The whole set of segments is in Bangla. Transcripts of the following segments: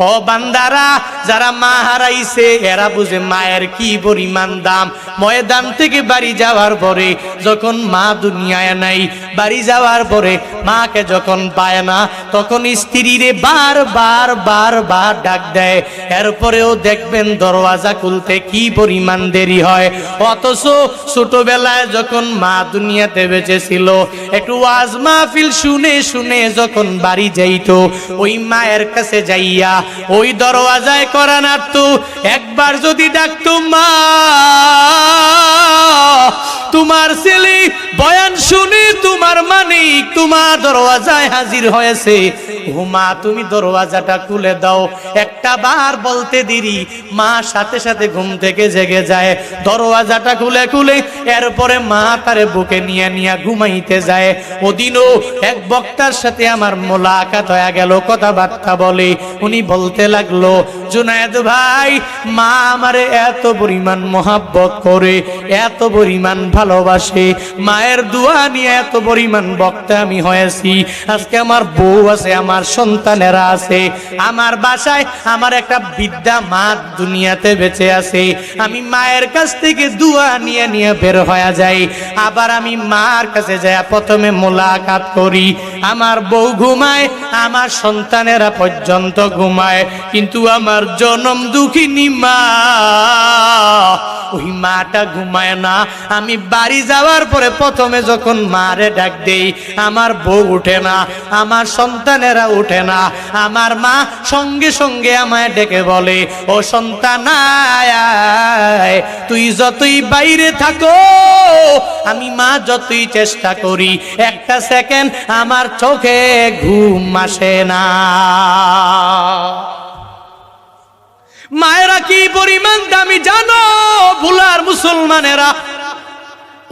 ও বান্দারা, যারা মা হারাইছে, এরা বুঝে মায়ের কি পরিমাণ দাম। ময়দান থেকে বাড়ি যাওয়ার পরে যখন মা দুনিয়ায় নাই, বাড়ি যাওয়ার পরে মাকে যখন পায় না, তখন স্ত্রীরে বার বার বার বার ডাক দেয়। এরপরেও দেখবেন দরওয়াজা খুলতে কি পরিমাণ দেরি হয়। অথচ ছোটবেলায় যখন মা দুনিয়াতে বেঁচে ছিল একটু ওয়াজ মাহফিল শুনে শুনে যখন বাড়ি যাইতো, ওই মায়ের কাছে যাইয়া ওই দরওয়াজায় করা নাড়তো একবার যদি ডাকতো মা, তোমার ছেলে বয়ান শুনে তোমার মানিক তোমার দরওয়াজায় হাজির হয়েছে। হুমা তুমি দরওয়াজাটা খুলে দাও। একটা বার বলতে দেরি, মা সাথে সাথে ঘুম থেকে জেগে যায়। দরওয়াজাটা খুলে খুলে এরপরে মা তারে বুকে নিয়ে নিয়ে ঘুমাইতে যায়। ওদিনও এক বক্তার সাথে আমার মোলাকাত হয়ে গেল, কথাবার্তা বলে। উনি বলতে লাগল জুনায়েদ ভাই, মা আমারে এত পরিমাণ মহাব্বত করে, এত পরিমাণ ভালোবাসে। মায়ের দোয়া নিয়ে এত পরিমাণ বক্তা আমি হয়েছি। আজকে আমার বউ আছে, আমার সন্তানেরা আছে। আমার বাসায় আমার একটা বিদ্যা মা দুনিয়াতে বেঁচে আছে। আমি মায়ের কাছ থেকে দোয়া নিয়ে নিয়ে বের হয়ে যাই। আবার আমি মার কাছে যাই, প্রথমে মোলাকাত করি। আমার বউ ঘুমায়, আমার সন্তানেরা পর্যন্ত ঘুমায়। কিন্তু আমার জনম দুঃখিনী মা। ওই মাটা ঘুমায় না। আমি বাড়ি যাওয়ার পরে প্রথমে যখন মারে ডাক দেই, আমার বউ উঠে না, আমার সন্তানেরা উঠে না। আমার মা সঙ্গে সঙ্গে আমায় ডেকে বলে, ও সন্তান তুই যতই বাইরে থাকো, আমি মা যতই চেষ্টা করি, একটা সেকেন্ড আমার চোখে ঘুম আসে না। মায়েরা কি পরিমাণ দামি জানো? ভুলার মুসলমানেরা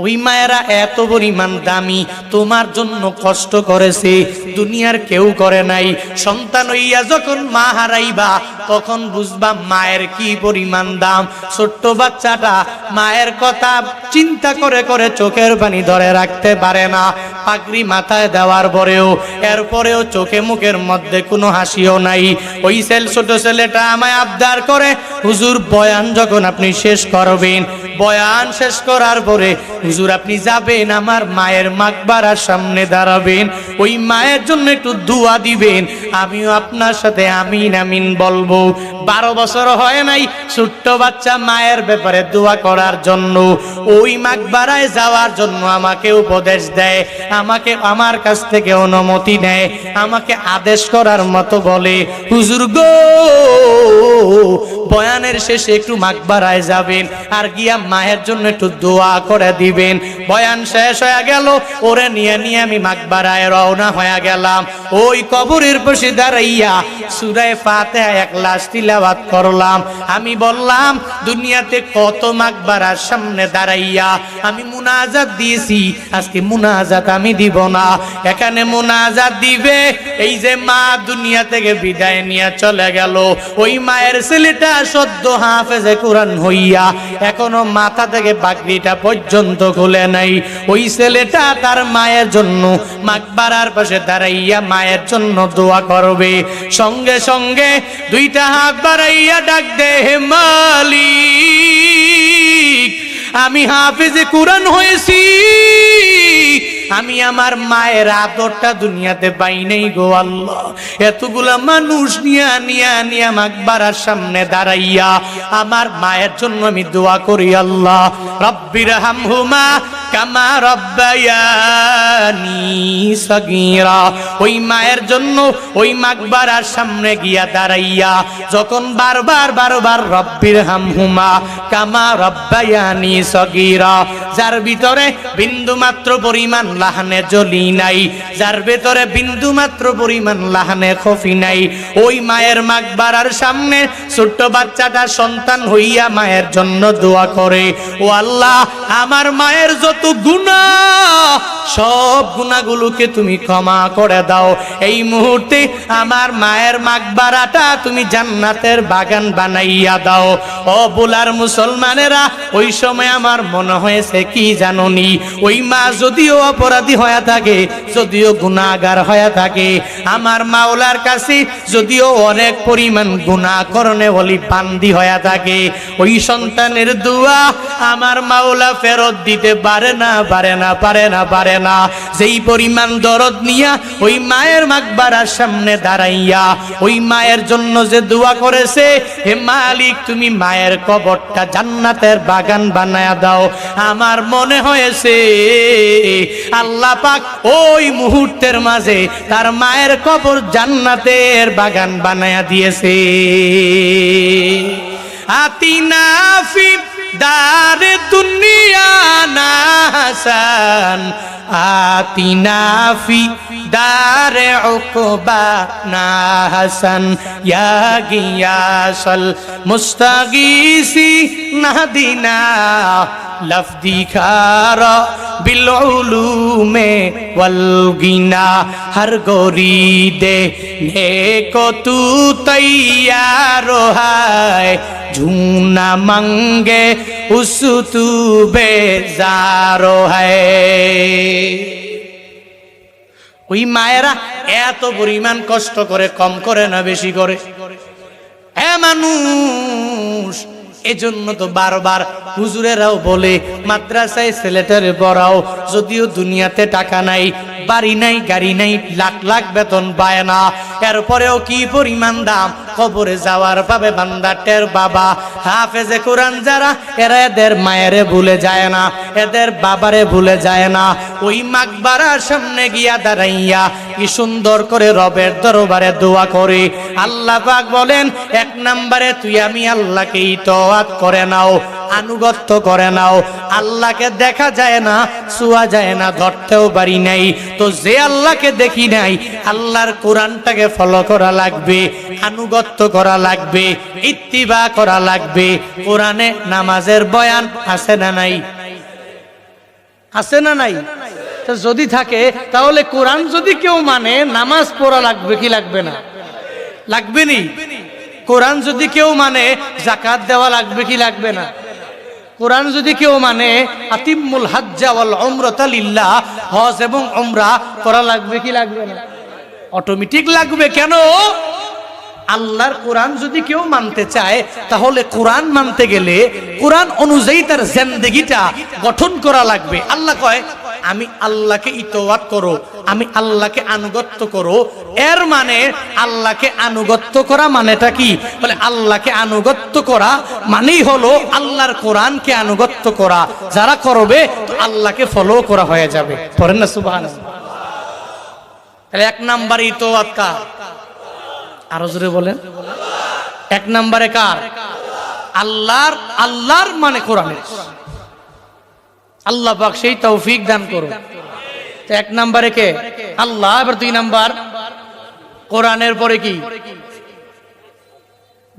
ওই মায়েরা এত পরিমাণ দামি, তোমার জন্য কষ্ট করেছে, দুনিয়ার কেউ করে নাই। সন্তান হইয়া যখন মা হারাইবা, তখন বুঝবা মায়ের কি পরিমাণ দাম। ছোট্ট বাচ্চাটা মায়ের কথা চিন্তা করে করে চোখের পানি ধরে রাখতে পারে না। পাগড়ি মাথায় দেওয়ার পরেও, এরপরেও চোখে মুখের মধ্যে কোনো হাসিও নাই। ওই ছেল, ছোট ছেলেটা আমায় আবদার করে, হুজুর, বয়ান যখন আপনি শেষ করবেন বয়ান শেষ করার পরে, হুজুর, আপনি যাবেন আমার মায়ের মাকবারার সামনে দাঁড়াবেন। ওই মায়ের জন্য একটু দোয়া দিবেন। আমিও আপনার সাথে আমিন আমিন বলব। বারো বছর হয় নাই ছোট্ট বাচ্চা মায়ের ব্যাপারে দোয়া করার জন্য। ওই মাকবারায় যাওয়ার জন্য আমাকে উপদেশ দেয়, আমাকে আমার কাছ থেকে অনুমতি নেয়, আমাকে আদেশ করার মতো বলে, হুজুর গো বয়ানের শেষে একটু মাকবারায় যাবেন, আর গিয়া মায়ের জন্য একটু দোয়া করে দিবেন। বয়ান শেষ হয়ে গেল, ওরে নিয়ে নিয়ে আমি মাকবারায় রওনা হয়ে গেলাম। ওই কবরের পাশে দাঁড়াইয়া সুরায় ফাতে এক লাশ তিলাবাত করলাম। আমি বললাম, দুনিয়াতে কত মাকবারার সামনে দাঁড়াইয়া আমি মুনাজাত দিয়েছি, আজকে মুনাজাত আমি দিব না। এখানে মুনাজাত দিবে, এই যে মা দুনিয়া থেকে বিদায় নিয়ে চলে গেল। ওই মায়ের ছেলেটা সদ্য হাফেজে কোরআন হইয়া এখনও মাথা থেকে বাকরিটা পর্যন্ত খুলে নাই। ওই ছেলেটা তার মায়ের জন্য মাকবারার পাশে দাঁড়াইয়া মায়ের জন্য দোয়া করবে। সঙ্গে সঙ্গে দুইটা হাত বাড়াইয়া ডাক দে মালিক, আমি হাফেজে কোরআন হয়েছি। আমি আমার মায়ের আদরটা দুনিয়াতে পাই নাই গো আল্লাহ। এতগুলা মানুষ নিয়া নিয়া নিয়া মাকবারার সামনে দাঁড়াইয়া আমার মায়ের জন্য আমি দোয়া করি আল্লাহ। রব্বির হামহুমা কামা রব্বায়ানি সগীরা। ওই মায়ের জন্য ওই মাকবারার সামনে গিয়া দাঁড়াইয়া যখন বারবার বারবার রব্বির হামহুমা কামা রব্বায়ানি সগীরা যার ভিতরে বিন্দু মাত্র পরিমাণ লাহানে জলি নাই, যার ভেতরে বিন্দু মাত্র পরিমাণ লাহানে খফি নাই। ওই মায়ের মাকবারার সামনে ছোট্ট বাচ্চাটা সন্তান হইয়া মায়ের জন্য দোয়া করে, ও আল্লাহ, আমার মায়ের যত গুণা সব গুণাগুলোকে তুমি ক্ষমা করে দাও। এই মুহূর্তে আমার মায়ের মাকবারাটা তুমি জান্নাতের বাগান বানাইয়া দাও। ও বুলার মুসলমানেরা, ওই সময় আমার মনে হয়েছে কি জাননি? ওই মা যদিও অপরাধী হয়ে থাকে যদিও গুণাগার হয়ে থাকে আমার মাওলার কাছে যদিও অনেক পরিমাণ গুণা করণে বলি বান্দি হয়ে থাকে, ওই সন্তানের দোয়া আমার মাওলা ফেরত দিতে পারে না পারে না পারে না পারে না। যেই পরিমাণ দরদ নিয়া ওই মায়ের মাকবারার সামনে দাঁড়াইয়া, ওই মায়ের জন্য যে দোয়া করেছে, হে মালিক, তুমি মায়ের কবরটা জান্নাতের বাগান বানায়া দাও। আমার মনে হয়েছে, আল্লাহ পাক ওই মুহূর্তের মাঝে তার মায়ের কবর জান্নাতের বাগান বানায়া দিয়েছে। আতিনা ফি দার দুনিয়া না হাসান। আতিনা ফি দার উকবা না হাসান। ইয়া গিয়াসল মুস্তাগিসি নাদিনা লফদিখার বিলুলুমে ওয়ালগিনা, হর গরিদে, নেকো তু তৈয়ার হায়, ঝুনা মঙ্গে উস তু বেজারো হায়। ওই মায়েরা এত পরিমাণ কষ্ট করে, কম করে না বেশি করে। এ মানুষ এজন্য তো বারবার হুজুরেরাও বলে মাদ্রাসায় ছেলেটারে বড়াও যদিও দুনিয়াতে টাকা নাই বাড়ি নাই, গাড়ি নাই, লাখ লাখ বেতন পায় না। এরপরেও কি পরিমাণ দাম? কবরে যাওয়ার পাবে বান্দাটের বাবা। হাফেজে কোরআন যারা, এরা এদের মায়েরে ভুলে যায় না, এদের বাবারে ভুলে যায় না। ওই মাকবারার সামনে গিয়া দাঁড়াইয়া কি সুন্দর করে রবের দরবারে দোয়া করে। আল্লাহ পাক বলেন, এক নম্বরে তুই আমি আল্লাহকে ইতোয়াত করে নাও। আনুগত্য করে নাও। আল্লাহকে দেখা যায় না ছুয়া যায় না, ধরতেও পারি নাই। তো যে আল্লাহকে দেখি নাই, আল্লাহর কোরআনটাকে ফলো করা লাগবে, আনুগত্য করা লাগবে, ইত্তিবা করা লাগবে। কোরআনে নামাজের বয়ান আছে না নাই? আছে না নাই? যদি থাকে, তাহলে কোরআন যদি কেউ মানে নামাজ পড়া লাগবে কি লাগবে না? লাগবে নি? কোরআন যদি কেউ মানে জাকাত দেওয়া লাগবে কি লাগবে না? কোরআন যদি কেউ মানে আতিমুল হাজ্জা ওয়াল উমরাতা লিল্লাহ হজ এবং উমরা করা লাগবে কি লাগবে না? অটোমেটিক লাগবে কেন? আল্লাহর কোরআন যদি কেউ মানতে চায়, তাহলে কোরআন মানতে গেলে কোরআন অনুযায়ী তার জেন্দেগিটা গঠন করা লাগবে। আল্লাহ কয় আমি আল্লাহকে ইতোয়াত করো, আমি আল্লাহকে আনুগত্য করো। এর মানে আল্লাহকে আনুগত্য করা মানেটা কি? বলে আল্লাহকে আনুগত্য করা মানেই হলো আল্লাহর কোরআনকে আনুগত্য করা। যারা করবে, তো আল্লাহকে ফলো করা হয়ে যাবে। পড়েন না সুবহান তাহলে এক নাম্বার ইতোয়াত কার? আরও জোরে বলেন। এক নাম্বারে কার? আল্লাহর আল্লাহর মানে কোরআনের। আল্লাহ পাক সেই তৌফিক দান করুন। এক নম্বরে কে? আল্লাহ। এবার দুই নাম্বার। কোরআনের পরে কি?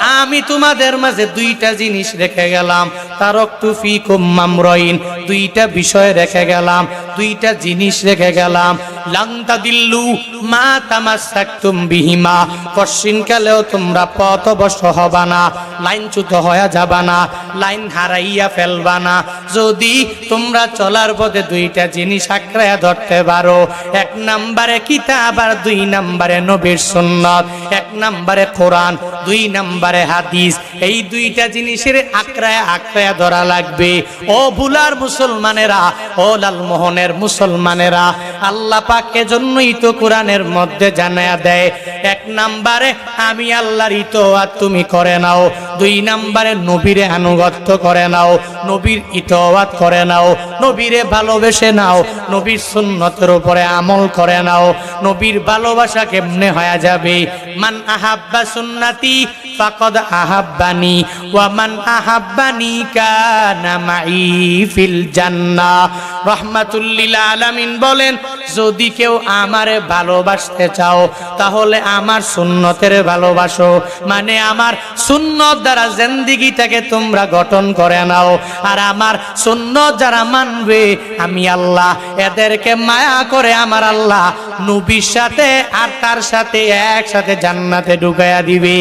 আমি তোমাদের মাঝে দুইটা জিনিস রেখে গেলাম। তারক তুফি কুম্মামরইন দুইটা বিষয় রেখে গেলাম। দুইটা জিনিস রেখে গেলাম। লাংতা দিল্লু, মা তামাসাক্তুম বিহিমা। কশিন কালেও তোমরা পথভ্রষ্ট হবা না লাইনচ্যুত হয়ে যাবা না, লাইন হারাইয়া ফেলবা না। যদি তোমরা চলার পথে দুইটা জিনিস আঁকড়াইয়া ধরতে পারো, এক নাম্বারে কিতাব আর দুই নাম্বারে নবীর সুন্নত, এক নাম্বারে কোরআন, দুই নাম্বারে হাদিস। এই দুইটা জিনিসের আঁকড়ায় আঁকড়ায় ধরা লাগবে। ও ভুলার মুসলমানেরা, ও লালমোহনের মুসলমানেরা আল্লাহ পাক এজন্যই তো কোরআনের মধ্যে জানায়া দেয়, এক নাম্বারে, আমি আল্লাহর আর তুমি করে নাও। দুই নাম্বারে নবীরে আনুগত্য করে নাও, নবীর ইতোয়াত করে নাও, নবীরে ভালোবেসে নাও, নবীর সুন্নতের উপরে আমল করে নাও, নবীর ভালোবাসা কেমনে হয়ে যাবে? মান আহাব্বা সুন্নাতি ফাকাদ আহাব্বানি, ওয়া মান আহাব্বানি কানা মাই ফিল জান্নাহ রাহমাতুল লিল আলামিন বলেন, যদি কেউ আমারে ভালোবাসতে চাও, তাহলে আমার সুন্নতের ভালোবাসো মানে আমার সুন্নত দ্বারা জেন্দিগিটাকে তোমরা গঠন করে নাও। আর আমার শূন্য যারা মানবে, আমি আল্লাহ। এদেরকে মায়া করে আমার আল্লাহ নবীর সাথে আর তার সাথে একসাথে জান্নাতে ঢুকাইয়া দিবে।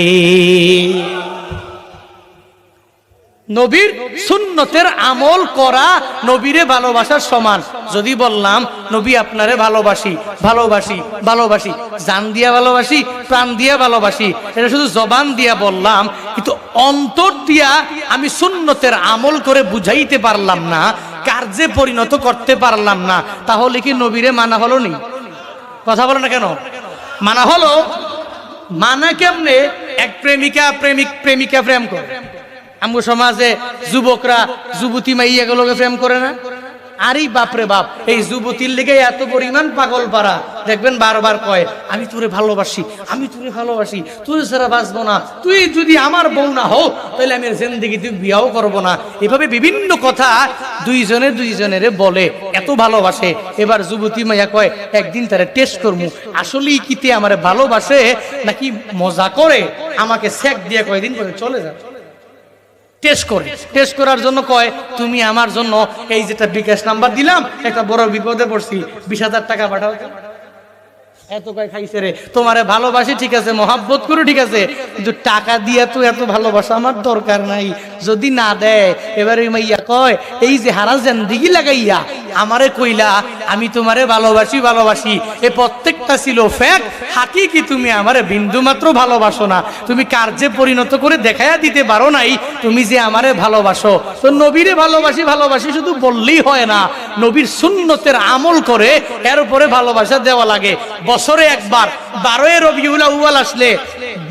নবীর সুন্নতের আমল করা নবীরে ভালোবাসার সমান। যদি বললাম, নবী, আপনারে ভালোবাসি ভালোবাসি ভালোবাসি, জান দিয়া ভালোবাসি, প্রাণ দিয়া ভালোবাসি। এটা শুধু জবান দিয়া বললাম, কিন্তু অন্তর দিয়া আমি সুন্নতের আমল করে বুঝাইতে পারলাম না কার্যে পরিণত করতে পারলাম না, তাহলে কি নবীরে মানা হলো নি? কথা বলো না কেন? মানা হলো, মানা কেমনে? এক প্রেমিকা প্রেমিক, প্রেমিকা প্রেম করে। আমগো সমাজে যুবকরা যুবতী মাইয়াগুলোকে প্রেম করে না? আরে বাপরে বাপ, এই যুবতীর লেগে এত পরিমাণ পাগল পারা দেখবেন বারবার কয়, আমি তোরে ভালোবাসি, আমি তোরে ভালোবাসি, তোরে ছাড়া বাঁচবো না। তুই যদি আমার বউ না হও তাহলে আমি জিন্দগি তুই বিয়াও করব না। এভাবে বিভিন্ন কথা দুইজনে দুইজনের বলে, এত ভালোবাসে। এবার যুবতী মাইয়া কয়, একদিন তারা টেস্ট করব আসলেই কিতে আমার ভালোবাসে নাকি মজা করে? আমাকে সেক দিয়ে কয়দিন করে চলে যায় টেস্ট করে টেস্ট করার জন্য কয়, তুমি আমার জন্য এই যেটা বিকাশ নাম্বার দিলাম, একটা বড় বিপদে পড়ছি, বিশ হাজার টাকা পাঠাও। এত কয় খাইছে রে, তোমারে ভালোবাসি, ঠিক আছে, মহাব্বত করো, ঠিক আছে, কিন্তু টাকা দিয়ে তো এত ভালোবাসা আমার দরকার নাই যদি না দেয়, এবারে মাইয়া কয়, এই যে হারা জেন্দিগি লাগাইয়া আমারে কইলা, আমি তোমারে ভালোবাসি ভালোবাসি। এ প্রত্যেকটা ছিল ফ্যাক হাকি কি তুমি আমারে বিন্দু মাত্র ভালোবাসো না। তুমি কার্যে পরিণত করে দেখাইয়া দিতে পারো নাই, তুমি যে আমারে ভালোবাসো। তো নবীরে ভালোবাসি ভালোবাসি শুধু বললেই হয় না। নবীর সুন্নতের আমল করে এর উপরে ভালোবাসা দেওয়া লাগে। বছরে একবার, বারোই রবিউল আউয়াল আসলে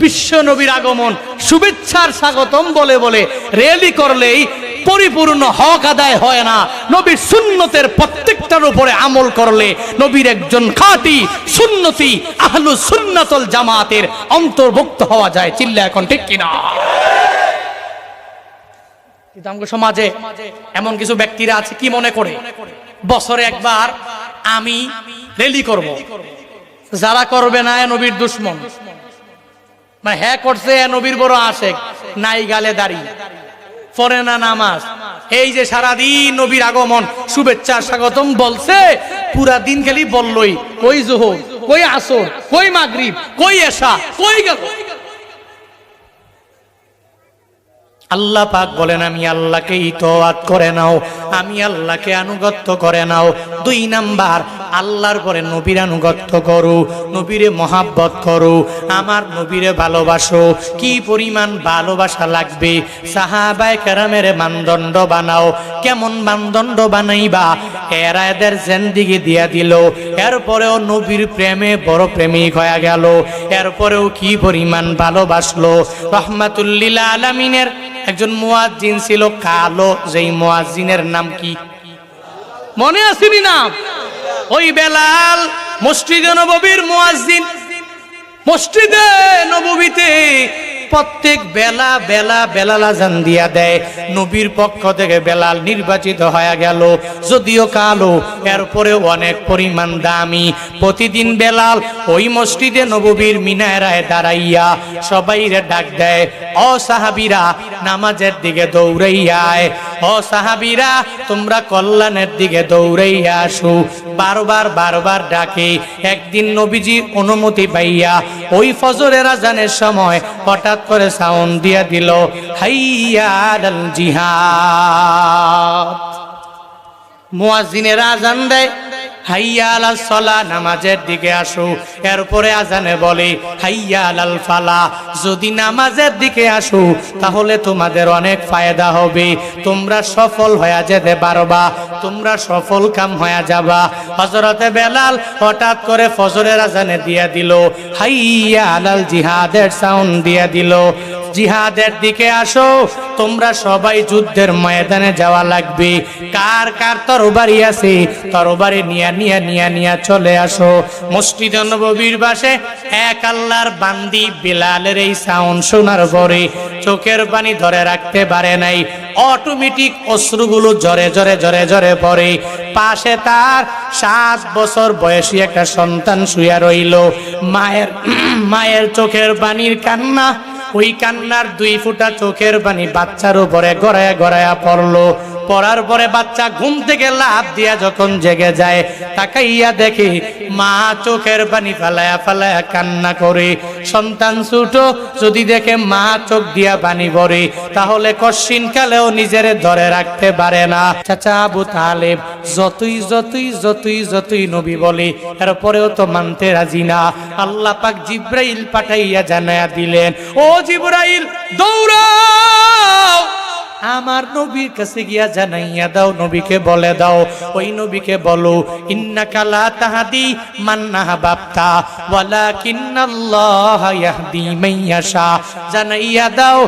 বিশ্ব নবীর আগমন। শুভেচ্ছার স্বাগতম বলে বলে রেলি করলেই পরিপূর্ণ হক আদায় হয় না। নবীর সুন্নতের প্রত্যেকটার উপরে আমল করলে নবীর একজন খাঁটি সুন্নতি আহলু সুন্নাতল জামাতের অন্তর্ভুক্ত হওয়া যায়। চিল্লা এখন ঠিক কিনা? সমাজে এমন কিছু ব্যক্তিরা আছে, কি মনে করে? বছরে একবার আমি রেলি করব। যারা করবে না নবীর দুশ্মন। মানে হ্যাঁ করছে নবীর বড় আসে নাই গালে দাড়ি। পরে না নামাজ। এই যে সারাদিন নবীর আগমন, শুভেচ্ছা, স্বাগতম বলছে, পুরা দিন খালি বললই, কই জোহর, কই আসর, কই মাগরিব, কই এসা কই গেল? আল্লাহ পাক বলেন, আমি আল্লাহকে ইতোয়াত করে নাও, আমি আল্লাহকে আনুগত্য করে নাও। দুই নাম্বার, আল্লাহর পরে নবীর আনুগত্য করো, নবীরে মহাব্বত করো। আমার নবীরে ভালোবাসো, কি পরিমাণ ভালোবাসা লাগবে? সাহাবায় কেরামের মানদণ্ড বানাও, কেমন মানদণ্ড বানাইবা? এরা এদের জেন্দিগি দিয়া দিল, এরপরেও নবীর প্রেমে বড় প্রেমিক হয়ে গেল, এরপরেও কি পরিমাণ ভালোবাসলো? রহমাতুল্লিল আলমিনের একজন মুয়াজ্জিন ছিল কালো, যেই মুয়াজ্জিনের নাম কি? মনে আসেনি নাম ওই বেলাল মসজিদে নববীর মুয়াজ্জিন। মসজিদে নববীতে প্রত্যেক বেলা বেলা বেলাল আজান দিয়া দেয়। নবীর পক্ষ থেকে বেলাল নির্বাচিত হয়ে গেল। যদিও কালো এরপরে অনেক পরিমাণ দামি। প্রতিদিন বেলাল ওই মসজিদে নববীর মিনারায় দাঁড়াইয়া সবাইরে ডাক দেয় অসাহাবিরা নামাজের দিকে দৌড়াইয়ায়। ও সাহাবিরা, তোমরা কল্যাণের দিকে দৌড়াইয়া আসো। বারবার বারবার ডাকে। একদিন নবীজির অনুমতি পাইয়া ওই ফজরের আজানের সময় হঠাৎ করে সাউন্ড দিয়া দিল, হাইয়া ডাল জিহাদ। মুয়াজিনের আজান দেয়। হাইয়া আলাল সলা নামাজের দিকে আসো। এরপরে আজানে বলে হাইয়া আলাল ফালা, যদি নামাজের দিকে আসো, তাহলে তোমাদের অনেক ফায়দা হবে। তোমরা সফল হয়ে যেতে পারবা, তোমরা সফল কাম হয়ে যাবা। হজরতে বেলাল হঠাৎ করে ফজরের আজানে দিয়া দিল হাইয়া আলাল জিহাদের সাউন্ড দিয়া দিল। জিহাদের দিকে আসো, তোমরা সবাই যুদ্ধের ময়দানে যাওয়া লাগবে। কার কার তরবারি আছে, তরবারি নিয়া নিয়া নিয়া নিয়া চলে আসো। মসজিদ নববীর বাসে এক আল্লাহর বান্দি বিলালের এই সাউন্ড শোনার পরে চোখের পানি ধরে রাখতে পারে নাই। অটোমেটিক অশ্রুগুলো জরে জরে জরে জরে পড়ে। পাশে তার সাত বছর বয়সী একটা সন্তান শুয়া রইল। মায়ের মায়ের চোখের পানির কান্না ওই কান্নার দুই ফুটা চোখের বাণী বাচ্চার উপরে গড়ায় গড়ায়া পড়ল। পড়ার পরে বাচ্চা ঘুম থেকে লাভ দিয়া যখন জেগে যায়, তাকাইয়া দেখে মা চোখের পানি ফালায়া ফালায়া কান্না করে। সন্তান ছোট, যদি দেখে মা চোখ দিয়া পানি ভরে, তাহলে কশিন কালেও নিজের ধরে রাখতে পারে না। চাচা আবু তালেব, যতই যতই যতই যতই নবী বলে, এরপরেও তো মানতে রাজি না। আল্লাহ পাক জিব্রাইল পাঠাইয়া জানায়া দিলেন, ও জিব্রাইল, দৌড়াও! আমার নবীর কাছে গিয়া জানাইয়া দাও, নবীকে বলে দাও। ওই নবীকে বলো ইন্না কালা তাহাদি মান্নাহা বাপ্তা ওয়ালা কিন্নাল্লাহ ইয়াহদি মাইয়াশা জানাইয়া দাও,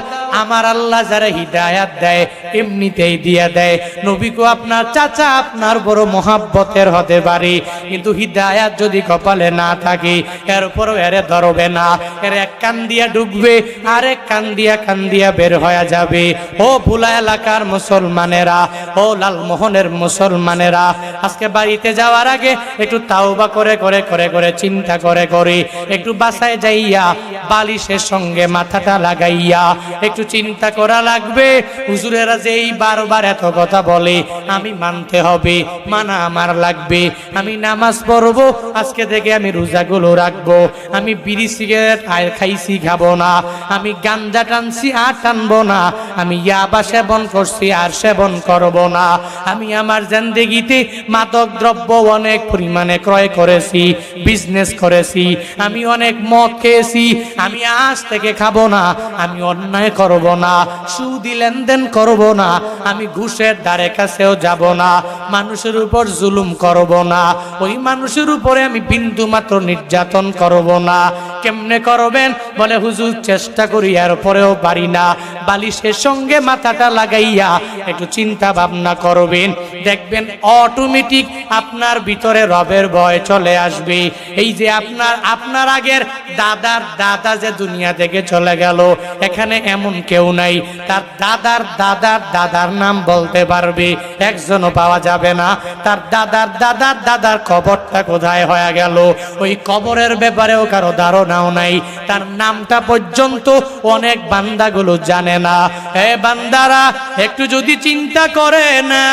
আমার আল্লাহ যারা হিদায়াত দেয় এমনিতেই দিয়া দেয়। নবীকে আপনার চাচা আপনার বড় মহাব্বতের হতে পারে। কিন্তু হিদায়াত যদি কপালে না থাকে এরপরও এরে ধরবে না। এর এক কান দিয়া ডুববে আরেক কান দিয়া কান দিয়া বের হয়ে যাবে। ও ভুলা এলাকার মুসলমানেরা, ও লালমোহনের মুসলমানেরা, আজকে বাড়িতে যাওয়ার আগে একটু তাওবা করে করে করে করে, চিন্তা করে করে, একটু বাসায় যাইয়া বালিশের সঙ্গে মাথাটা লাগাইয়া, একটু চিন্তা করা লাগবে। হুজুরেরা যে এই বারবার এত কথা বলে, আমি মানতে হবে, মানা আমার লাগবে। আমি নামাজ পড়ব, আজকে থেকে আমি রোজাগুলো রাখব। আমি বিড়ি সিগারেট আর খাইছি, খাব না। আমি গাঞ্জা টানছি আর টানবো না। আমি ইয়াবা সেবন করছি আর সেবন করব না। আমি আমার জিন্দেগিতে মাদক দ্রব্য অনেক পরিমাণে ক্রয় করেছি বিজনেস করেছি। আমি অনেক মদ খেয়েছি, আমি আজ থেকে খাব না। আমি অন্যায় করব না। সুদি লেনদেন করব না, আমি ঘুষের দ্বারে কাছেও যাব না, মানুষের উপর জুলুম করব না, ওই মানুষের উপরে আমি বিন্দু মাত্র নির্যাতন করব না। কেমনে করবেন? বলে, হুজুর, চেষ্টা করি, আর পরেও পারি না। বালিশের সঙ্গে মাথাটা লাগাইয়া একটু চিন্তা ভাবনা করবেন। দেখবেন অটোমেটিক আপনার ভিতরে রবের ভয় চলে আসবে। এই যে আপনার আপনার আগের দাদার দাদা যে দুনিয়া থেকে চলে গেল, এখানে এমন কেউ নাই। তার দাদার দাদার দাদার নাম বলতে পারবে, একজনও পাওয়া যাবে না। তার দাদার দাদার দাদার কবরটা কোথায় হয়ে গেল? ওই কবরের ব্যাপারেও কারও ধারণাও নাই। তার নামটা পর্যন্ত অনেক বান্দাগুলো জানে না। হে বান্দারা, একটু যদি চিন্তা করে না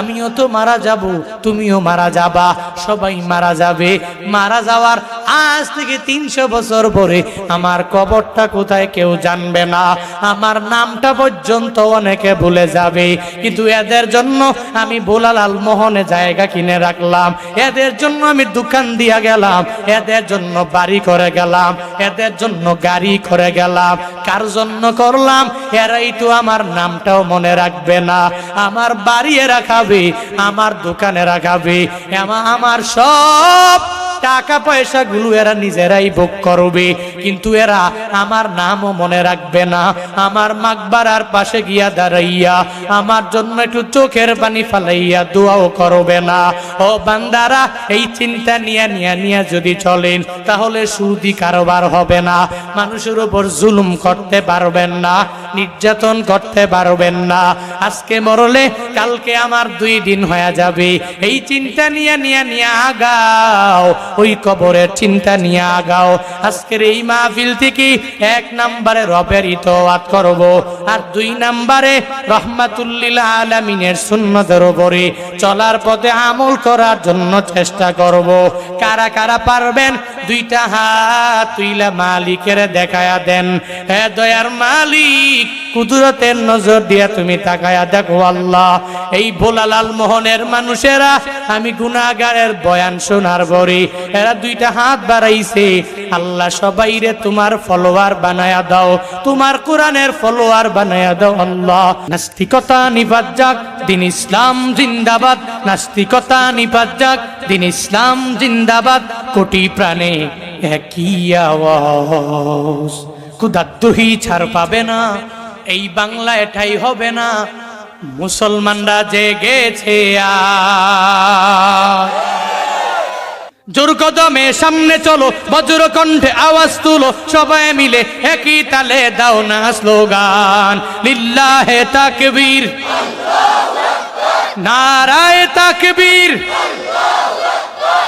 আমিও তো মারা যাব, তুমিও মারা যাবা, সবাই মারা যাবে। মারা যাওয়ার আজ থেকে তিনশো বছর পরে আমার কবরটা কোথায় কেউ জানবে না। আমার নামটা পর্যন্ত অনেকে ভুলে যাবে। কিন্তু এদের জন্য আমি বোলালাল মোহনে জায়গা কিনে রাখলাম। এদের জন্য আমি দোকান দিয়া গেলাম। এদের জন্য বাড়ি করে গেলাম, এদের জন্য গাড়ি করে গেলাম। কার জন্য করলাম? এরাই তো আমার নামটাও মনে রাখবে না। আমার বাড়ি রাখাবে, আমার দোকানে রাখাবে আমার সব টাকা পয়সা গুলো এরা নিজেরাই ভোগ করবে। কিন্তু এরা আমার নামও মনে রাখবে না। আমার মাকবারার পাশে গিয়া দাঁড়াইয়া আমার জন্য একটু চোখের পানি ফালাইয়া দোয়াও করবে না। ও বান্দারা, এই চিন্তা নিয়ে নিয়ে নিয়ে যদি চলেন, তাহলে সুদি কারবার হবে না। মানুষের উপর জুলুম করতে পারবেন না, নির্যাতন করতে পারবেন না। আজকে মরলে কালকে আমার দুই দিন হয়ে যাবে। এই চিন্তা নিয়ে নিয়ে নিয়ে আগাও, ওই কবরের চিন্তা নিয়ে আগাও। আজকের এই মাহফিল থেকে এক নম্বরে রবের ইতোয়াত করব আর দুই নম্বরে রহমাতুল্লিল আলমিনের সুন্নতের উপরে চলার পথে আমল করার জন্য চেষ্টা করব। কারা কারা পারবেন দুইটা হাত তুইলা মালিকের দেখায়া দেন। হে দয়ার মালিক, কুদরতের নজর দিয়া তুমি তাকায়া দেখো আল্লাহ। এই বোলালাল মোহনের মানুষেরা, আমি গুনাগারের বয়ান শোনার পরে এরা দুইটা হাত বাড়াইছে। আল্লাহ সবাইরে তোমার ফলোয়ার বানায়া দাও, তোমার কোরআনের ফলোয়ার বানায়া দাও আল্লাহ। নাস্তিকতা নিবাদ যাক, দিন ইসলাম জিন্দাবাদ। নাস্তিকতা নিবাদ যাক, দিন ইসলাম জিন্দাবাদ। কোটি প্রাণে একই আওয়াজ। কুদাদ্দুহি ছাড় পাবে না, এই বাংলা এটাই হবে না, মুসলমানরা জেগেছে জোর কদমে সামনে চলো, বজ্র কণ্ঠে আওয়াজ তুলো, সবাই মিলে একই তালে দাও না স্লোগান। লিল্লাহে তাকবীর। নারায় তাকবীর।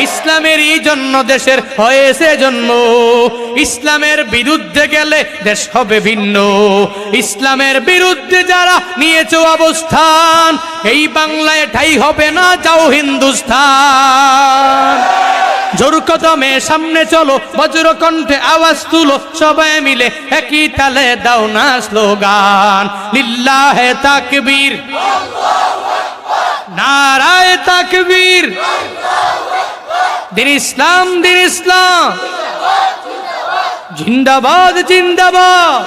ইসলামেরই জন্য দেশের হয়েছে জন্ম। ইসলামের বিরুদ্ধে গেলে দেশ হবে ভিন্ন। ইসলামের বিরুদ্ধে যারা নিয়েছে অবস্থান, এই বাংলায় ঠাই হবে না, যাও হিন্দুস্তান। জোর সামনে চলো, বজ্র কণ্ঠে আওয়াজ তুলো, সবাই মিলে একই তালে দাও না স্লোগান। লিল্লাহে তাকবীর। নারায় তাকবীর। দিন ইসলাম দিন ইসলাম। জিন্দাবাদ জিন্দাবাদ।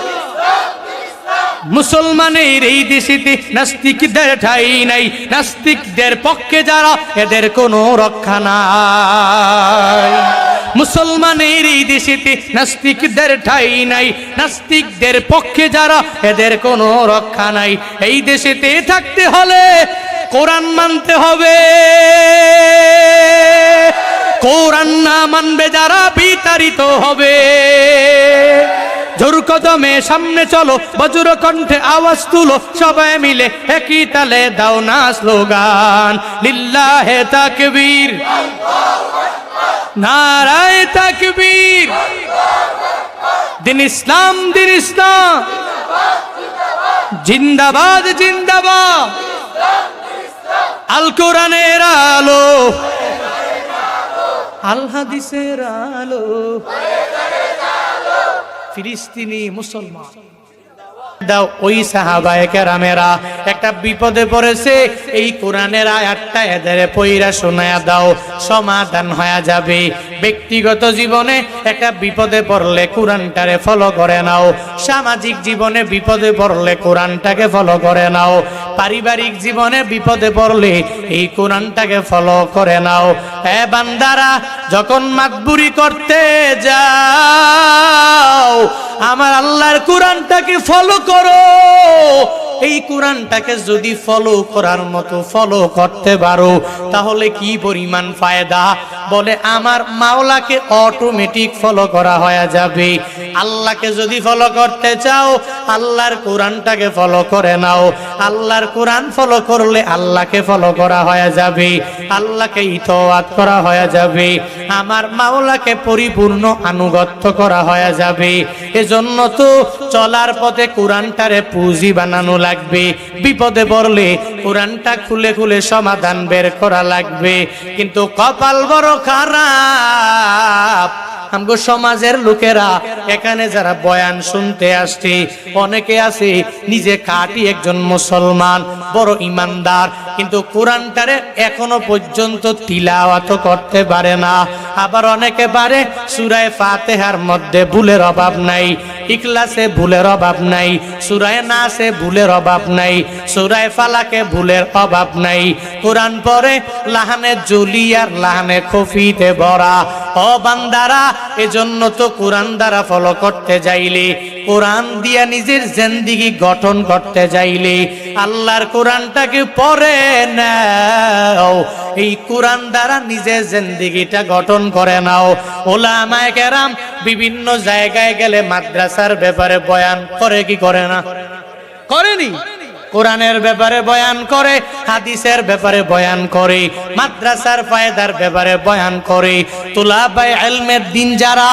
মুসলমানের এই দেশেতে নাস্তিকদের ঠাই নাই। নাস্তিকদের পক্ষে যারা, এদের কোনো রক্ষা নাই। মুসলমানের এই দেশেতে নাস্তিকদের ঠাই নাই। নাস্তিকদের পক্ষে যারা, এদের কোনো রক্ষা নাই। এই দেশেতে থাকতে হলে কোরআন মানতে হবে। কোরআন না মানবে যারা বিতাড়িত হবে। জোর কদমে সামনে চলো, বজ্র কণ্ঠে আওয়াজ তুলো, সবাই মিলে একই তালে দাও না স্লোগান। লিল্লাহে তাকবীর। নারায় তাকবীর। দিন ইসলাম দিন ইসলাম। জিন্দাবাদ জিন্দাবাদ। আল কোরআনের আলো। আল হাদিসের আলো। ফিলিস্তিনি মুসলমান। দাও ওই সাহাবায়ে একটা বিপদে পড়েছে, এই কোরআনের আয়াতটা এদের পইরা শোনায়া দাও, সমাধান হয়ে যাবে। ব্যক্তিগত জীবনে একটা বিপদে পড়লে কোরআনটারে ফলো করে নাও, সামাজিক জীবনে বিপদে পড়লে কোরআনটাকে ফলো করে নাও, পারিবারিক জীবনে বিপদে পড়লে এই কোরআনটাকে ফলো করে নাও। বান্দারা, যখন মাতবুরি করতে যাও, আমার আল্লাহর কোরআনটাকে ফলো করো। এই কোরআনটাকে যদি ফলো করার মতো ফলো করতে পারো তাহলে কি পরিমাণ ফায়দা? বলে, আমার মাওলাকে অটোমেটিক ফলো করা হয়ে যাবে। আল্লাহকে যদি ফলো করতে চাও, আল্লাহর কোরআনটাকে ফলো করে নাও। আল্লাহর কোরআন ফলো করলে আল্লাহকে ফলো করা হয়ে যাবে। আল্লাহকে ইতোয়াত করা হয়ে যাবে। আমার মাওলাকে পরিপূর্ণ আনুগত্য করা হয়ে যাবে। এজন্য তো চলার পথে কোরআনটারে পুঁজি বানানো লাগবে। বিপদে পড়লে কোরআনটা খুলে খুলে সমাধান বের করা লাগবে। কিন্তু কপাল বড় খারাপ। আমগো সমাজের লোকেরা, এখানে যারা বয়ান শুনতে আসছি, অনেকে আছে, নিজে কাটি একজন মুসলমান, বড় ইমানদার, কিন্তু কোরআনটারে এখনও পর্যন্ত তিলাওয়াত করতে পারে না। আবার অনেকে পারে, সুরায় ফাতেহার মধ্যে ভুলের অভাব নাই। ইকলাসে ভুলের অভাব নাই, সুরায় নাসে ভুলের অভাব নাই, সুরায় ফালাকে ভুলের অভাব নাই। কোরআন পরে লাহানে জুলিয়ার লাহানে খফিতে ভরা। ও বান্দারা এজন্য তো কোরআন দ্বারা ফলো করতে যাইলে। কোরআন দিয়া নিজের জিন্দিগি গঠন করতে যাইলে। আল্লাহর কোরআনটাকে পরে নাও। এই কোরআন দ্বারা নিজের জিন্দিগিটা গঠন করে নাও। ওলামায়ে কেরাম বিভিন্ন জায়গায় গেলে মাদ্রাসার ব্যাপারে বয়ান করে কি করে না? করেনি কোরআনের ব্যাপারে বয়ান করে, হাদিসের ব্যাপারে বয়ান করে, মাদ্রাসার ফায়দার ব্যাপারে বয়ান করে তুলাবাই আলমের দিন যারা,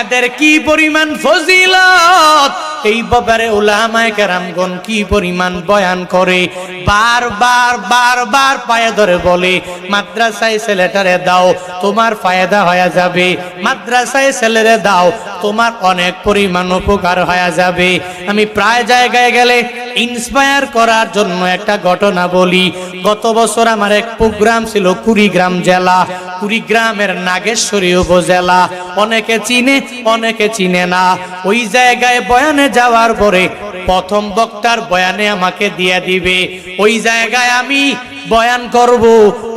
এদের কি পরিমাণ ফজিলত? এই ব্যাপারে উলামায়ে কেরামগণ কি পরিমাণ বয়ান করে? বারবার বারবার পায়ে ধরে বলে, মাদ্রাসায় ছেলেটারে দাও, তোমার ফায়দা হয়ে যাবে। মাদ্রাসায় ছেলেরে দাও, তোমার অনেক পরিমাণ উপকার হয়ে যাবে। আমি প্রায় জায়গায় গেলে ইন্সপায়ার করার জন্য একটা ঘটনা বলি। গত বছর আমার এক প্রোগ্রাম ছিল কুড়িগ্রাম জেলা। কুড়িগ্রামের নাগেশ্বরী উপজেলা। অনেকে চিনে অনেকে চিনে না। ওই জায়গায় বয়ানে যাওয়ার পরে প্রথম বক্তার বয়ানে আমাকে দিয়ে দিবে। ওই জায়গায় আমি বয়ান করব।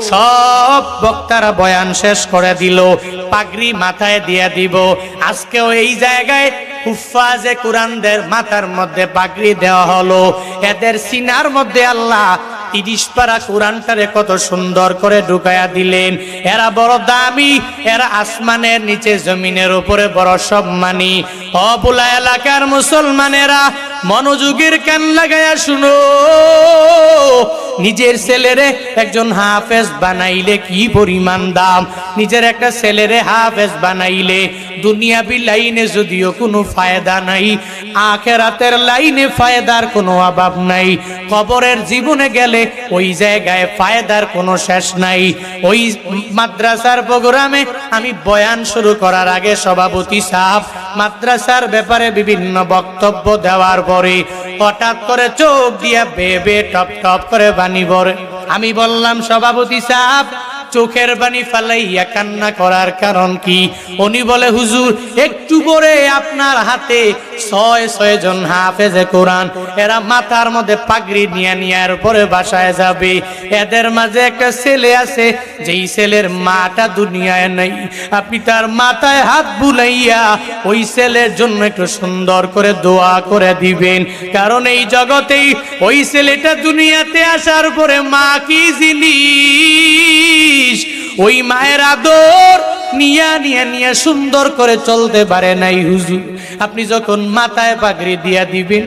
সব বক্তারা বয়ান শেষ করে দিল। পাগড়ি মাথায় দিয়ে দিব। আজকেও এই জায়গায় হুফাজে কুরআনদের মাথার মধ্যে পাগড়ি দেওয়া হলো। এদের সিনার মধ্যে আল্লাহ তিরিশ পারা কোরআনটারে কত সুন্দর করে ঢুকায়া দিলেন। এরা বড় দামি, এরা আসমানের নিচে জমিনের উপরে বড় সম্মানী। অবুলা এলাকার মুসলমানেরা, মনোযোগের কান লাগায়া শুনো। নিজের ছেলেরে একজন হাফেজ বানাইলে কি পরিমাণ দাম? নিজের একটা ছেলেরে হাফেজ বানাইলে দুনিয়াবি লাইনে যদিও কোনো ফায়দা নাই, আখেরাতের লাইনে ফায়দার কোনো অভাব নাই। কবরের জীবনে গেলে ওই জায়গায় ফায়দার কোনো শেষ নাই। ওই মাদ্রাসার প্রোগ্রামে আমি বয়ান শুরু করার আগে সভাপতি সাহেব মাদ্রাসার ব্যাপারে বিভিন্ন বক্তব্য দেওয়ার পরে হঠাৎ করে চোখ দিয়া বেবে টপ টপ করে বানি আমি বললাম সভাপতি সাহেব চোখের বাণী ফালাইয়া কান্না করার কারণ কি? উনি বলে, হুজুর, একটু পরে আপনার হাতে ছয় ছয় জন হাফেজে কোরআন। এরা মাথার মধ্যে পাগড়ি নিয়ে নিয়ার পরে বাসায় যাবে। এদের মাঝে একটা ছেলে আছে, যেই ছেলের মাটা দুনিয়ায় নাই। আপনি তার মাথায় হাত বুলাইয়া ওই ছেলের জন্য একটু সুন্দর করে দোয়া করে দিবেন। কারণ এই জগতেই ওই ছেলেটা দুনিয়াতে আসার পরে মা কি জিনিস ওই মায়ের আদর নিয়া নিয়া নিয়া সুন্দর করে চলতে পারে নাই হুজুর। আপনি যখন মাথায় পাগড়ি দিয়া দিবেন